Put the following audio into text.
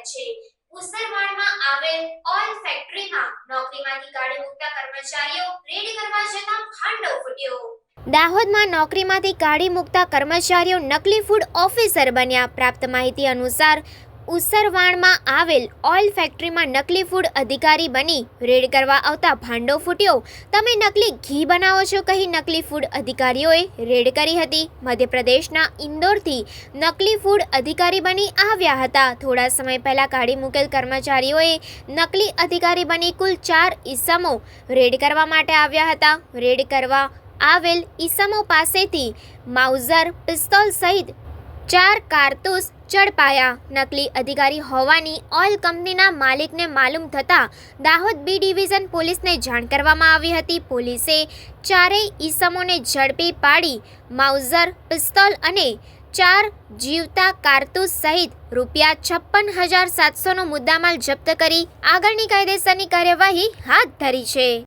ફરજિયાત છે. પુસરવાડમાં આવેલ ઓઇલ ફેક્ટરીમાં નોકરીમાંથી કાઢી મૂકતા કર્મચારીઓ રેડ કરવા જતા ખાંડો ફૂટ્યો. દાહોદમાં નોકરીમાંથી કાઢી મૂકતા કર્મચારીઓ નકલી ફૂડ ઓફિસર બન્યા. પ્રાપ્ત માહિતી અનુસાર ઉસરવાણમાં આવેલ ઓઇલ ફેક્ટરીમાં નકલી ફૂડ અધિકારી બની રેડ કરવા આવતા ભાંડો ફૂટ્યો. તમે નકલી ઘી બનાવો છો કહી નકલી ફૂડ અધિકારીઓએ રેડ કરી હતી. મધ્યપ્રદેશના ઇન્દોરથી નકલી ફૂડ અધિકારી બની આવ્યા હતા. થોડા સમય પહેલા કાઢી મૂકેલ કર્મચારીઓએ નકલી અધિકારી બની કુલ ચાર ઈસમો રેડ કરવા માટે આવ્યા હતા. રેડ કરવા આવેલ ઈસમો પાસેથી માઉઝર, પિસ્તોલ સહિત ચાર કારતૂસ ઝડપાયા. નકલી અધિકારી હોવાની ઓઇલ કંપનીના માલિકને માલુમ થતાં દાહોદ બી ડિવિઝન પોલીસને જાણ કરવામાં આવી હતી. પોલીસે ચારેય ઈસમોને ઝડપી પાડી માઉઝર, પિસ્તોલ અને ચાર જીવતા કારતૂસ સહિત રૂપિયા છપ્પન હજાર સાતસોનો મુદ્દામાલ જપ્ત કરી આગળની કાયદેસરની કાર્યવાહી હાથ ધરી છે.